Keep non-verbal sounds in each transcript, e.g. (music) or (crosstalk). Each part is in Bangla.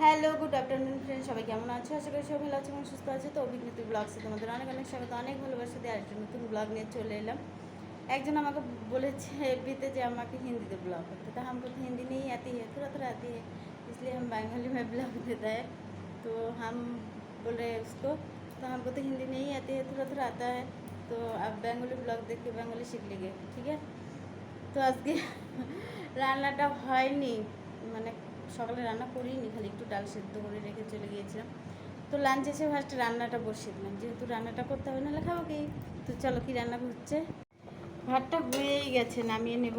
হ্যালো গুড আফটারনুন ফ্রেন্ড সবাই কেমন আছো আশা করি সবাই ভালো আছে এবং সুস্থ আছে তো অভিজ্ঞতি ব্লগসে তোমাদের অনেক অনেক স্বাগত অনেক ভালোবাসা দিয়ে আরেকটা নতুন ব্লগ নিয়ে চলে এলাম একজন আমাকে বলেছে এফবিতে যে আমাকে হিন্দিতে ব্লগ করতে तो हमको तो हिंदी नहीं आती है थोड़ा थोड़ा आती है इसलिए हम बंगाली में ब्लॉग देता है तो हम बोल रहे हैं उसको तो हमको तो हिंदी नहीं आती है थोड़ा थोड़ा आता है तो आप बेंगली ब्लॉग देख के बेंगली सीख लीजिए ठीक है তো আজকে (laughs) রান্নাটা হয়নি মানে সকালে রান্না করিনি, খালি একটু ডাল সেদ্ধ করে রেখে চলে গিয়েছিলাম। তো লাঞ্চ এসে ফার্স্ট রান্নাটা বসিয়ে দিলাম। যেহেতু রান্নাটা করতে হবে, নাহলে খাব কি? তো চলো, কি রান্না হচ্ছে? ভাতটা হয়েই গেছে, নামিয়ে নেব।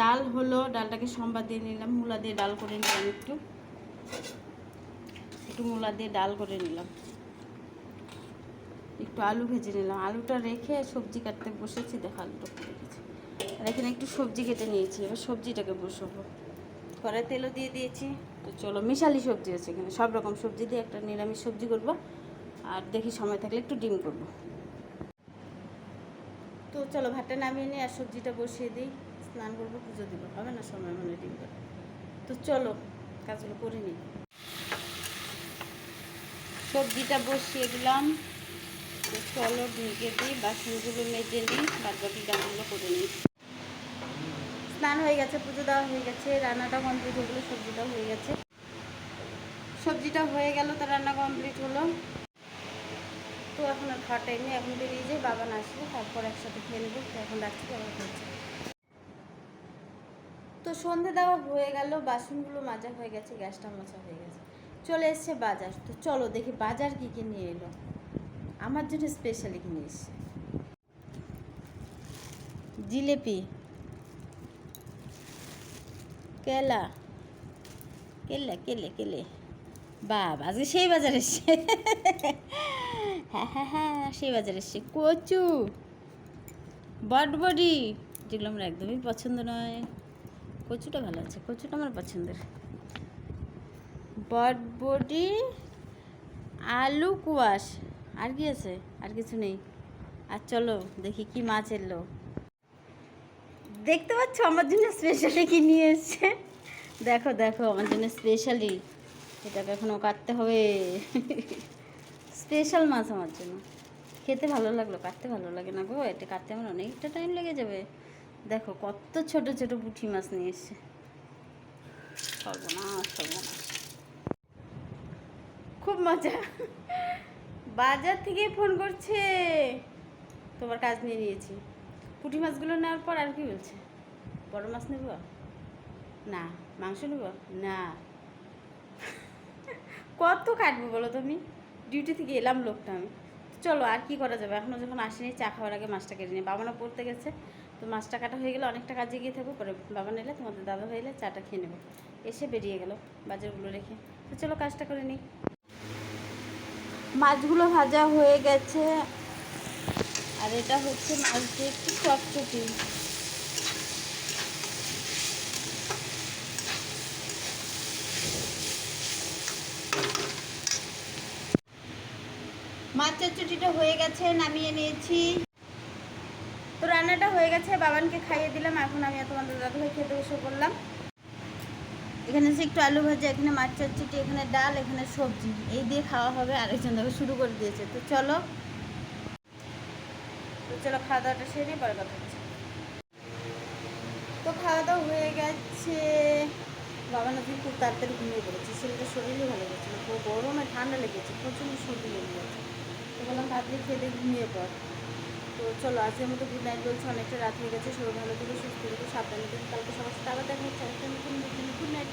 ডাল হলো, ডালটাকে সম্বাদ দিয়ে নিলাম। মূলা দিয়ে ডাল করে নিলাম একটু। একটু মূলা দিয়ে ডাল করে নিলাম। একটু আলু ভেজে নিলাম। আলুটা রেখে সবজি কাটতে বসেছি, দেখো আলুটা পড়ে আর এখানে একটু সবজি কেটে নিয়েছি, এবার সবজিটাকে বসাবো। কড়াই তেলও দিয়ে দিয়েছি। তো চলো মিশালি সবজি আছে এখানে সব রকম সবজি দিয়ে একটা নিরামিষ সবজি করব। আর দেখি সময় থাকলে একটু ডিম করব। তো চলো ভাতটা নামিয়ে নিই আর সবজিটা বসিয়ে দিই। স্নান করব পুজো দিব। হবে না সময় মনে ডিম করে। তো চলো কাজগুলো করে নিই। সবজিটা বসিয়ে দিলাম। তো চলো ঢেকে দিই বাসনগুলো মেজে নিই বাদ বাকি কাজগুলো করে নিই। স্নান হয়ে গেছে, পুজো দেওয়া হয়ে গেছে, রান্নাটা কমপ্লিট হয়ে গেলো, সবজিটাও হয়ে গেছে। সবজিটা হয়ে গেল তো রান্না কমপ্লিট হলো। তো এখন আর খাওয়ার টাইম নেই, এখন বেরিয়ে যাই বাবা না আসলে তারপর একসাথে খেয়ে নেব এখন রাখছি বাবা খাচ্ছে। তো সন্ধে দেওয়া হয়ে গেল, বাসনগুলো মাজা হয়ে গেছে, গ্যাসটা মোছা হয়ে গেছে। চলে এসছে বাজার, তো চলো দেখি বাজার কী কী নিয়ে এলো। আমার জন্য স্পেশালি কিনে এসছে। জিলেপি। কেলা? কেলে কেলে কেলে। বাবা, আজকে সেই বাজার এসছে। হ্যাঁ হ্যাঁ হ্যাঁ সেই বাজার এসছে। কচু, বটবডি, যেগুলো আমার একদমই পছন্দ নয়। কচুটা ভালো আছে, কচুটা আমার পছন্দের। বটবডি, আলু কুয়াশ। আর কি আছে? আর কিছু নেই। আর চলো, দেখি কি মাছ এলো। দেখতে পাচ্ছ? আমার জন্য স্পেশালি কি নিয়ে এসছে? দেখো দেখো, আমার জন্য স্পেশালি এটাকে এখনও কাটতে হবে। স্পেশাল মাছ আমার জন্য। খেতে ভালো লাগল, কাটতে ভালো লাগে না গো। এটা কাটতে আমার অনেকটা টাইম লেগে যাবে। দেখো, কত ছোট ছোট পুঁটি মাছ নিয়ে এসছে। খুব মজা। বাজার থেকে ফোন করছে। তোমার কাজ নিয়ে নিয়েছি। পুঁটি মাছগুলো নেওয়ার পর আর কি বলছে? বড় মাছ নেব? না। মাংস নেব? না। কত কাটবো বলো তুমি ডিউটি থেকে এলাম লোকটা আমি। চলো আর কি করা যাবে? এখনও যখন আসেনি, চা খাওয়ার আগে মাছটা কেটে নিই। বাবানা পড়তে গেছে। তো মাছটা কাটা হয়ে গেলে অনেকটা কাজে গিয়ে থাকব। পরে বাবা নিলে তোমাদের দাদা হয়ে এলে চাটা খেয়ে নেব। এসে বেরিয়ে গেল বাজারগুলো রেখে। তো চলো কাজটা করে নিই। মাছগুলো ভাজা হয়ে গেছে। আর এটা হচ্ছে মাছ দিয়ে একটু চটচটি মাছ চটচটিটা হয়ে গেছে নামিয়ে নিয়েছি। তো রান্নাটা হয়ে গেছে বাবানকে খাইয়ে দিলাম এখন আমি তোমাদের দাদু ভাই খেতে বসে পড়লাম। এখানে হচ্ছে একটু আলু ভাজা এখানে মাছ চটচটি এখানে ডাল এখানে সবজি। এই দিয়ে খাওয়া হবে আরেকজন দেখো শুরু করে দিয়েছে। তো চলো চলো খাওয়া দাওয়াটা সেরে পরে কথা হচ্ছে। তো খাওয়া দাওয়া হয়ে গেছে। বাবা নাকি খুব তাড়াতাড়ি ঘুমিয়ে পড়েছে। ছেলেটার শরীরই ভালো গেছে না। খুব গরমে ঠান্ডা লেগেছে, প্রচণ্ড সর্দি লেগে গেছে। তো বললাম তাড়াতাড়ি দিয়ে ঘুমিয়ে পড়। তো চলো, আজকের মতো গুড নাইট বলছে, অনেকটা রাত হয়ে গেছে। সবাই ভালো থেকে, সুস্থ থেকে, সাবধানে থেকে। কালকে সবার সাথে আবার দেখা হচ্ছে। নতুন গুড নাইট